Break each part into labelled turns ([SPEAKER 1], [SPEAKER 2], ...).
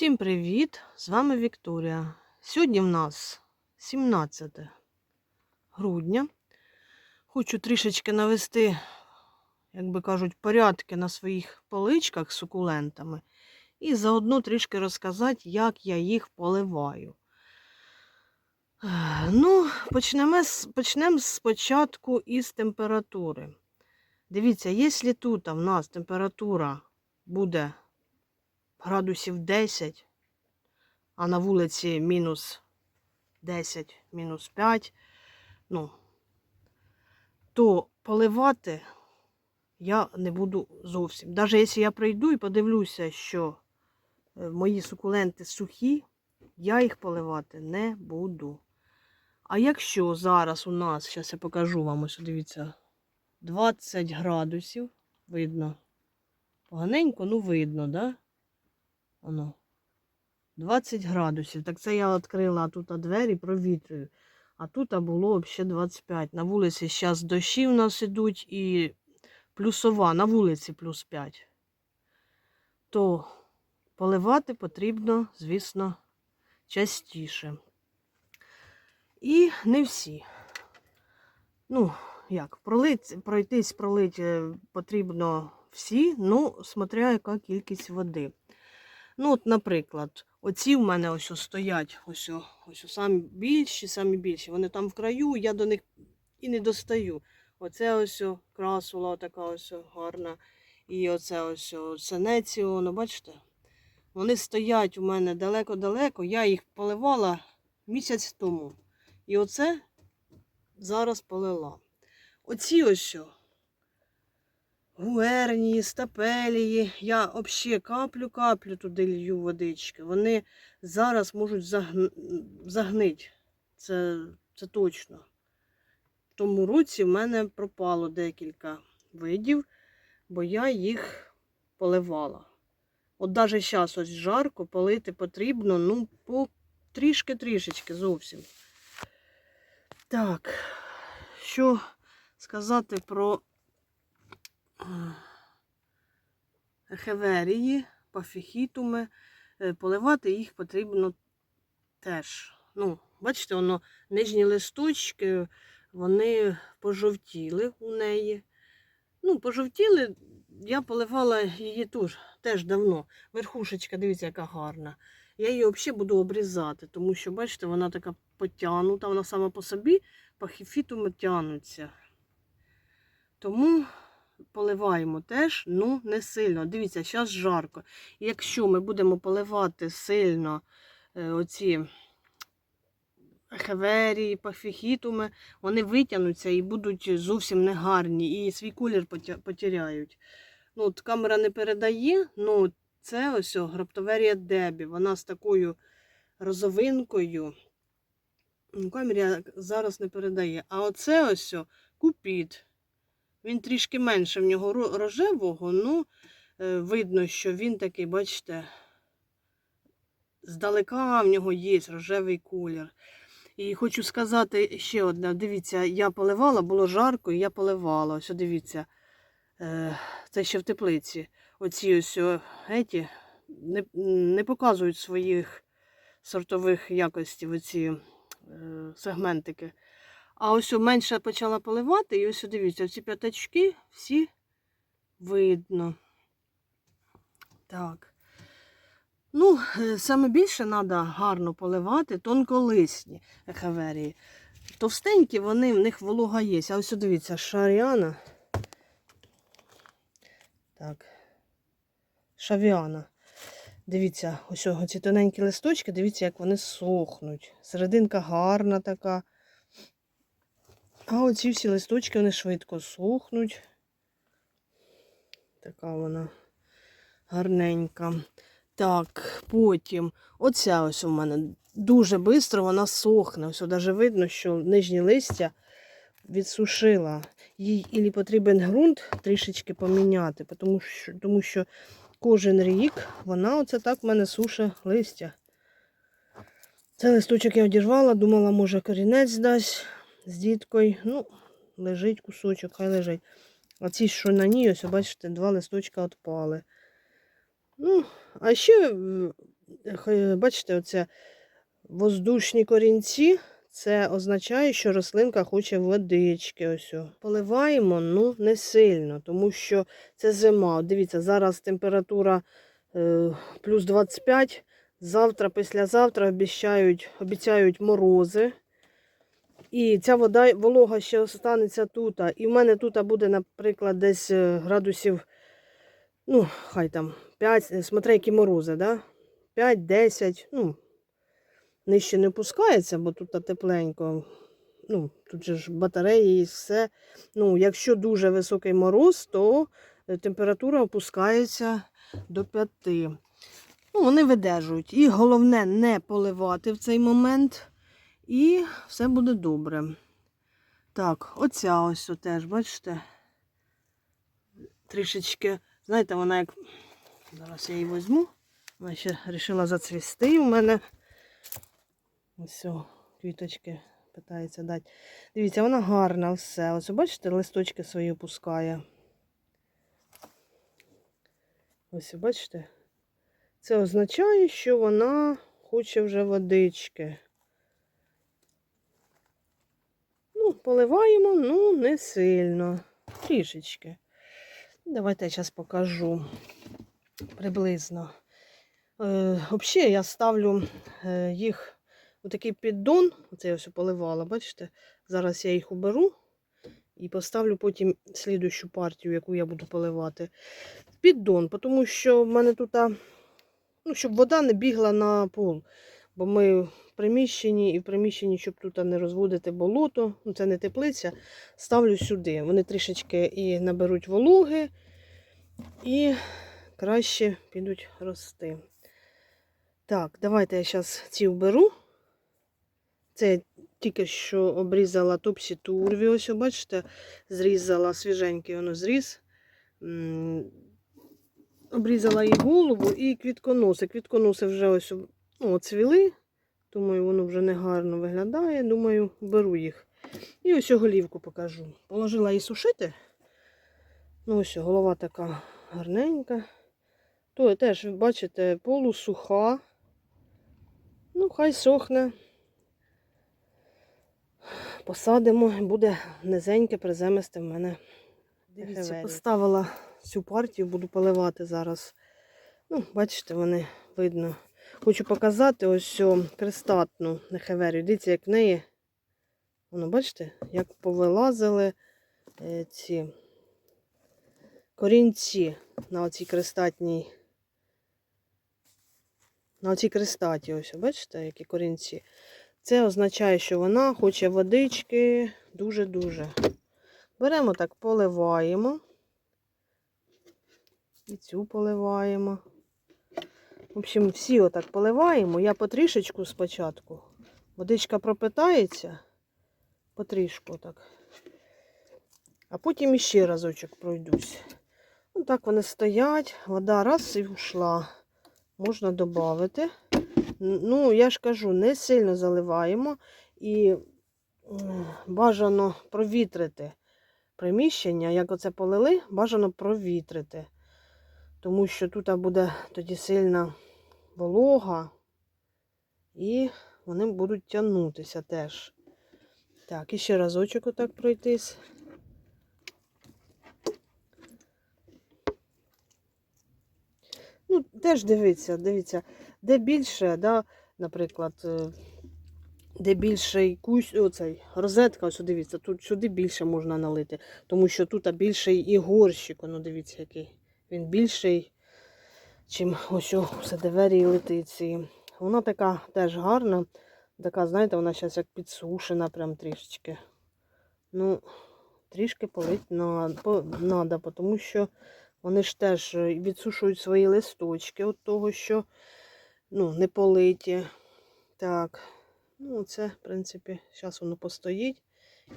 [SPEAKER 1] Всім привіт! З вами Вікторія. Сьогодні в нас 17 грудня. Хочу трішечки навести, як би кажуть, порядки на своїх поличках з сукулентами. І заодно трішки розказати, як я їх поливаю. Ну, почнемо, почнемо спочатку із температури. Дивіться, якщо тут в нас температура буде градусів 10, а на вулиці мінус 10, мінус 5, ну, то поливати я не буду зовсім. Навіть якщо я прийду і подивлюся, що е, мої сукуленти сухі, я їх поливати не буду. А якщо зараз у нас, зараз я покажу вам, ось дивіться, 20 градусів, видно. Поганенько, ну видно, да? Воно. 20 градусів. Так це я відкрила тут двері, провітрюю. А тут було взагалі 25. На вулиці зараз дощі у нас ідуть і плюсова, на вулиці плюс 5. То поливати потрібно, звісно, частіше. І не всі. Ну, як, пролить, пройтись, пролить е, потрібно всі, ну, смотря яка кількість води. Ну, от, наприклад, оці в мене ось стоять, ось, ось самі більші, самі більші. Вони там в краю, я до них і не достаю. Оце ось красула така ось гарна. І оце ось о, сенеціо, ну бачите? Вони стоять у мене далеко-далеко. Я їх поливала місяць тому. І оце зараз полила. Оці ось гуернії, стапелії. Я взагалі каплю-каплю туди лью водички. Вони зараз можуть загн... загнити. Це, це точно. В тому році в мене пропало декілька видів, бо я їх поливала. От навіть зараз ось жарко полити потрібно, ну, по трішки-трішечки зовсім. Так, що сказати про хеверії, пафіхітуми. Е, Поливати їх потрібно теж. Ну, бачите, воно нижні листочки, вони пожовтіли у неї. Ну, пожовтіли, я поливала її теж, теж давно. Верхушечка, дивіться, яка гарна. Я її взагалі буду обрізати, тому що, бачите, вона така потягнута, вона сама по собі пахіфітуми тягнуться. Тому поливаємо теж, ну не сильно. Дивіться, зараз жарко. Якщо ми будемо поливати сильно е, оці хеверії, пафіхітуми, вони витягнуться і будуть зовсім негарні, і свій колір потеряють. Ну, от камера не передає, ну це ось граптоверія Дебі. Вона з такою розовинкою. Ну, камера зараз не передає. А оце ось купіт. Він трішки менше в нього рожевого, ну е, видно, що він такий, бачите, здалека в нього є рожевий колір. І хочу сказати ще одне. Дивіться, я поливала, було жарко, і я поливала. Ось дивіться, е, це ще в теплиці. Оці ось еті, не, не показують своїх сортових якостей, оці е, сегментики. А ось менше почала поливати, і ось дивіться, ці п'ятачки всі видно. Так. Ну, е, саме більше треба гарно поливати тонколисні ехаверії. Товстенькі, вони, в них волога є. А ось дивіться, шаріана. Так. Шавіана. Дивіться, ось ці тоненькі листочки, дивіться, як вони сохнуть. Серединка гарна така. А оці всі листочки вони швидко сохнуть. Така вона гарненька. Так, потім оця ось у мене дуже швидко вона сохне. Ось навіть видно, що нижні листя відсушила. Їй ілі потрібен ґрунт трішечки поміняти, тому що, тому що кожен рік вона оце так в мене суше листя. Цей листочок я одірвала, думала, може корінець дасть з діткою. Ну, лежить кусочок, хай лежить. А ці, що на ній, ось, бачите, два листочка відпали. Ну, а ще е, бачите, оце воздушні корінці. Це означає, що рослинка хоче водички. Ось. Поливаємо, ну не сильно, тому що це зима. Дивіться, зараз температура е, плюс 25. Завтра, післязавтра обіцяють, обіцяють морози. І ця вода, волога ще останеться тут. І в мене тут буде, наприклад, десь е, градусів, ну, хай там 5, смотри, які морози, да? 5-10, ну, нижче не опускається, бо тут тепленько. Ну, тут же ж батареї і все. Ну, якщо дуже високий мороз, то е, температура опускається до 5. Ну, вони видержують. І головне не поливати в цей момент. І все буде добре. Так, оця ось теж, бачите? Трішечки, знаєте, вона як. Зараз я її візьму. Вона ще вирішила зацвісти у мене. Ось, квіточки питається дати. Дивіться, вона гарна все. Ось, бачите, листочки свої пускає. Ось, бачите? Це означає, що вона хоче вже водички. Ну, поливаємо, ну, не сильно. Трішечки. Давайте я зараз покажу приблизно. Е, Взагалі я ставлю е, їх у такий піддон. Оце я ось поливала, бачите? Зараз я їх уберу і поставлю потім слідущу партію, яку я буду поливати. Піддон, тому що в мене тут, ну, щоб вода не бігла на пол. Бо ми в приміщенні і в приміщенні, щоб тут не розводити болото, ну це не теплиця, ставлю сюди. Вони трішечки і наберуть вологи, і краще підуть рости. Так, давайте я зараз ці вберу. Це тільки що обрізала топсі турві. Ось, бачите, зрізала свіженький воно зріз. Обрізала їй голову і квітконоси. Квітконоси вже ось ну, оцвіли. Думаю, воно вже не гарно виглядає. Думаю, беру їх. І ось голівку покажу. Положила її сушити. Ну, ось голова така гарненька. То теж, бачите, полусуха. Ну, хай сохне. Посадимо, буде низеньке, приземисте в мене. Дивіться, поставила цю партію, буду поливати зараз. Ну, бачите, вони видно. Хочу показати ось крестатну нехеверію. Дивіться, як в неї, воно, бачите, як повилазили е, ці корінці на оцій крестатній. На оцій крестаті, ось, бачите, які корінці. Це означає, що вона хоче водички дуже-дуже. Беремо так, поливаємо. І цю поливаємо. В общем, всі отак поливаємо. Я потрішечку спочатку. Водичка пропитається. Потрішку так. А потім іще разочок пройдусь. Ну так вони стоять. Вода раз і вшла. Можна додати. Ну, я ж кажу, не сильно заливаємо і бажано провітрити приміщення. Як оце полили, бажано провітрити. Тому що тут буде тоді сильна волога, і вони будуть тягнутися теж. Так, і ще разочок отак пройтись. Ну, теж дивіться, дивіться, де більше, да, наприклад, е, де більший кусь, оцей, розетка, ось дивіться, тут сюди більше можна налити, тому що тут більший і горщик, ну дивіться, який. Він більший, чим ось у садеверії летиці. Вона така теж гарна. Така, знаєте, вона зараз як підсушена, прям трішечки. Ну, трішки полить треба, тому що вони ж теж е, відсушують свої листочки від того, що ну, не политі. Так, ну це, в принципі, зараз воно постоїть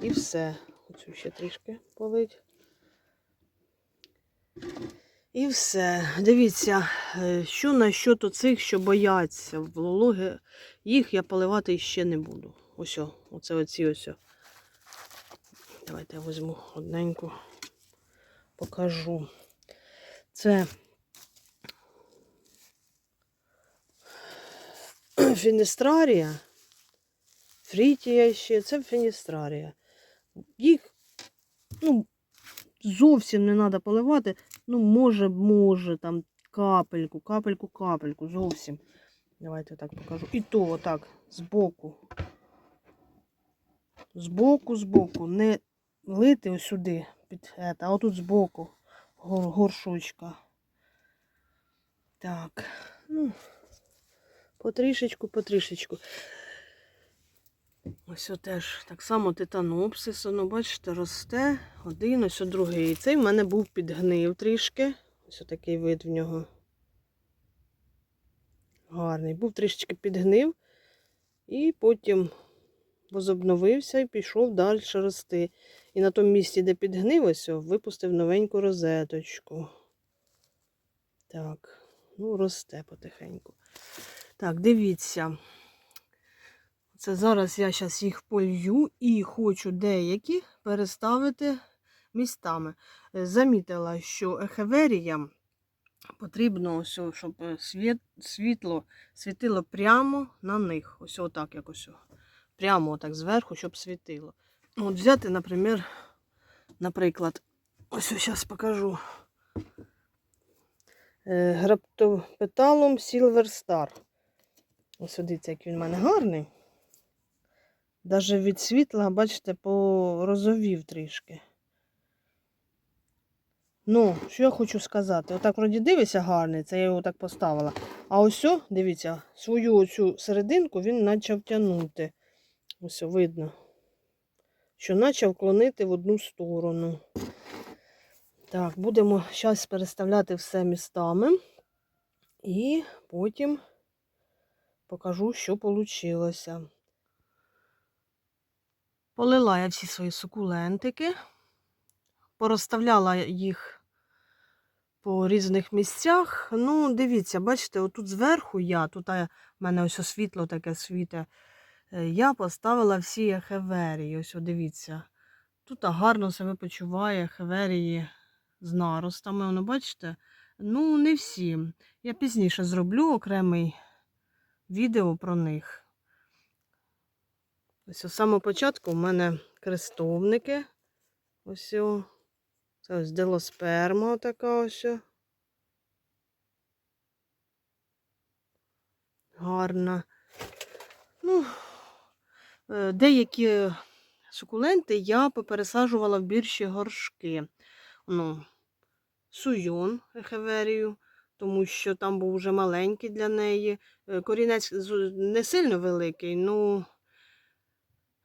[SPEAKER 1] і все. Оцю ще трішки полить. І все. Дивіться, е, що на щодо цих, що бояться вологи, їх я поливати ще не буду. Ось, оце оці ось. Давайте я візьму одненьку, покажу. Це фіністрарія. Фрітія ще, це фіністрарія. Їх ну, зовсім не треба поливати. Ну, може, може, там капельку, капельку, капельку, зовсім. Давайте так покажу. І то отак, збоку. Збоку, збоку. Не лити ось сюди, під а отут збоку гор- горшочка. Так. Ну, потрішечку, потрішечку. Ось о теж так само титанопсис, воно, бачите, росте один, ось другий. Цей в мене був підгнив трішки. Ось такий вид в нього. Гарний. Був трішечки підгнив. І потім возобновився і пішов далі рости. І на тому місці, де підгнив, ось випустив новеньку розеточку. Так, ну, росте потихеньку. Так, дивіться. Це зараз я зараз їх полью і хочу деякі переставити містами. Е, Замітила, що ехеверіям потрібно, ось, щоб е, світ, світло світило прямо на них. Ось отак якось. Прямо отак зверху, щоб світило. От взяти, наприклад, наприклад, ось зараз покажу. Е, Граптопеталом Silver Star. Ось дивіться, який він в мене гарний. Даже від світла, бачите, порозовів трішки. Ну, що я хочу сказати? Отак вроді дивиться гарний, це я його так поставила. А ось, дивіться, свою оцю серединку він почав тягнути. Ось видно, що почав клонити в одну сторону. Так, будемо зараз переставляти все містами. І потім покажу, що вийшло. Полила я всі свої сукулентики, порозставляла їх по різних місцях. Ну, дивіться, бачите, отут зверху я, тут в мене ось світло таке світе, е, я поставила всі ехеверії. Ось, дивіться. Тут гарно себе почуває ехеверії з наростами. Воно, бачите? Ну, не всі. Я пізніше зроблю окремий відео про них. Ось з самого початку у мене крестовники. Ось. о. Це ось делосперма така ось. Гарна. Ну, е, деякі сукуленти я попересаджувала в більші горшки. Ну, суйон ехеверію, тому що там був вже маленький для неї. Е, Корінець не сильно великий, ну.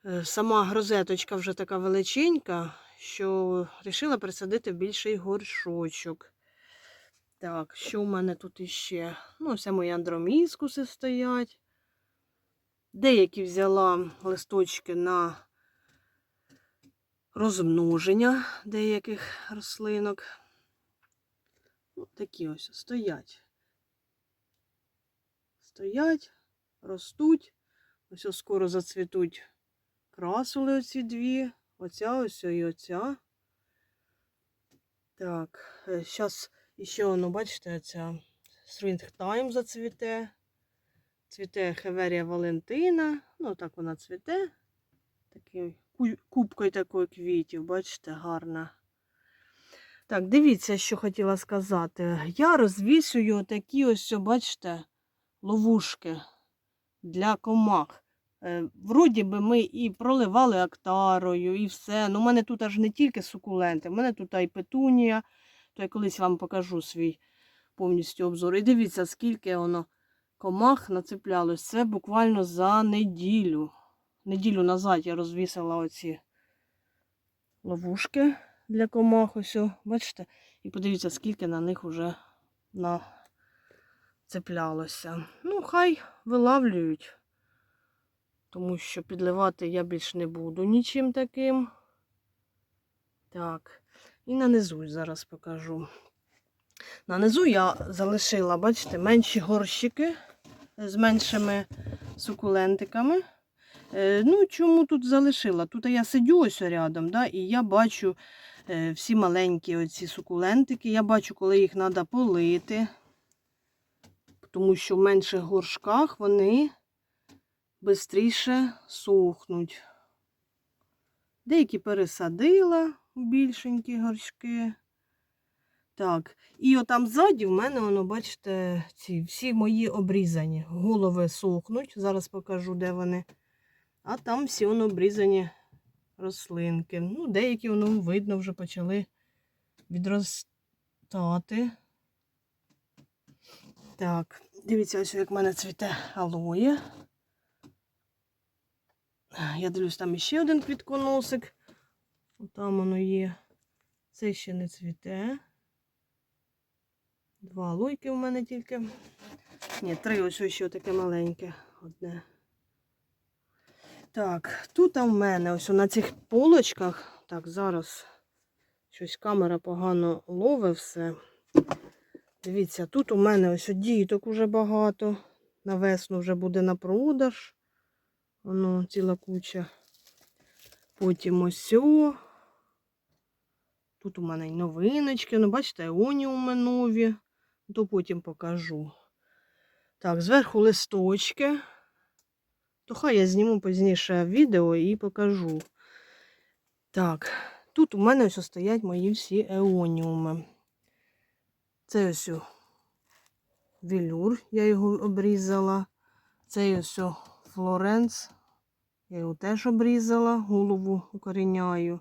[SPEAKER 1] Е, Сама грозеточка вже така величенька, що вирішила присадити в більший горшочок. Так, що в мене тут іще? Ну, ось мої андроміскуси стоять. Деякі взяла листочки на розмноження деяких рослинок. Ну, такі ось стоять. Стоять, ростуть. Ось ось скоро зацвітуть красули оці дві. Оця ось і оця. Так, зараз ще воно, бачите, оця Springtime зацвіте. Цвіте Хеверія Валентина. Ну, так вона цвіте. Таким кубкою такої квітів, бачите, гарна. Так, дивіться, що хотіла сказати. Я розвісую такі ось, бачите, ловушки для комах. Е, Вроді би ми і проливали актарою, і все. Ну, у мене тут аж не тільки сукуленти, у мене тут і петунія. То я колись вам покажу свій повністю обзор. І дивіться, скільки воно комах нацеплялось. Це буквально за неділю. Неділю назад я розвісила оці ловушки для комах. Ось, бачите? І подивіться, скільки на них вже нацеплялося. Ну, хай вилавлюють тому що підливати я більш не буду нічим таким. Так, і нанизу зараз покажу. Нанизу я залишила, бачите, менші горщики з меншими сукулентиками. Е, Ну, чому тут залишила? Тут я сидю ось рядом, да, і я бачу е, всі маленькі оці сукулентики. Я бачу, коли їх треба полити, тому що в менших горшках вони швидше сохнуть. Деякі пересадила в більшенькі горшки. Так, і отам ззаді в мене, воно, бачите, ці всі мої обрізані. Голови сохнуть. Зараз покажу, де вони. А там всі воно обрізані рослинки. Ну, деякі воно видно вже почали відростати. Так, дивіться, ось як в мене цвіте алоє. Я дивлюсь, там іще один квітконосик. Там воно є. Це ще не цвіте. Два лойки у мене тільки. Ні, три ось ще таке маленьке. Одне. Так, тут в мене ось на цих полочках. Так, зараз щось камера погано ловить все. Дивіться, тут у мене ось діток уже багато. На весну вже буде на продаж. Воно ціла куча. Потім ось. Тут у мене й новиночки. Ну, бачите, еоніуми нові. То потім покажу. Так, зверху листочки. То хай я зніму пізніше відео і покажу. Так, тут у мене ось стоять мої всі еоніуми. Це ось велюр, я його обрізала. Це ось Флоренс. Я його теж обрізала, голову укоріняю.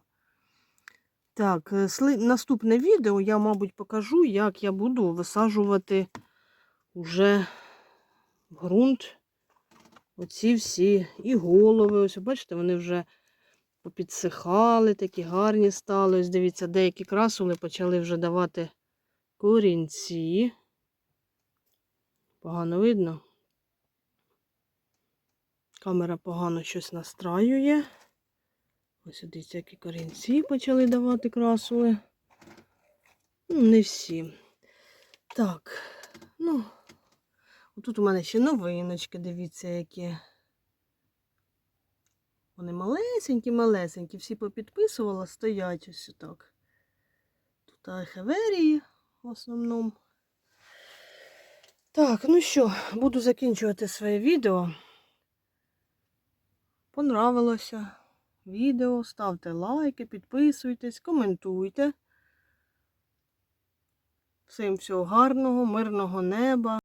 [SPEAKER 1] Так, е, наступне відео я, мабуть, покажу, як я буду висаджувати уже ґрунт оці всі і голови. Ось, бачите, вони вже попідсихали, такі гарні стали. Ось дивіться, деякі красули почали вже давати корінці. Погано видно. Камера погано щось настраює. Ось дивіться, які корінці почали давати красули. Ну, не всі. Так, ну, тут у мене ще новиночки, дивіться, які. Вони малесенькі-малесенькі, всі попідписувала, стоять ось так. Тут ахеверії в основному. Так, ну що, буду закінчувати своє відео. Понравилося відео, ставте лайки, підписуйтесь, коментуйте. Всім всього гарного, мирного неба.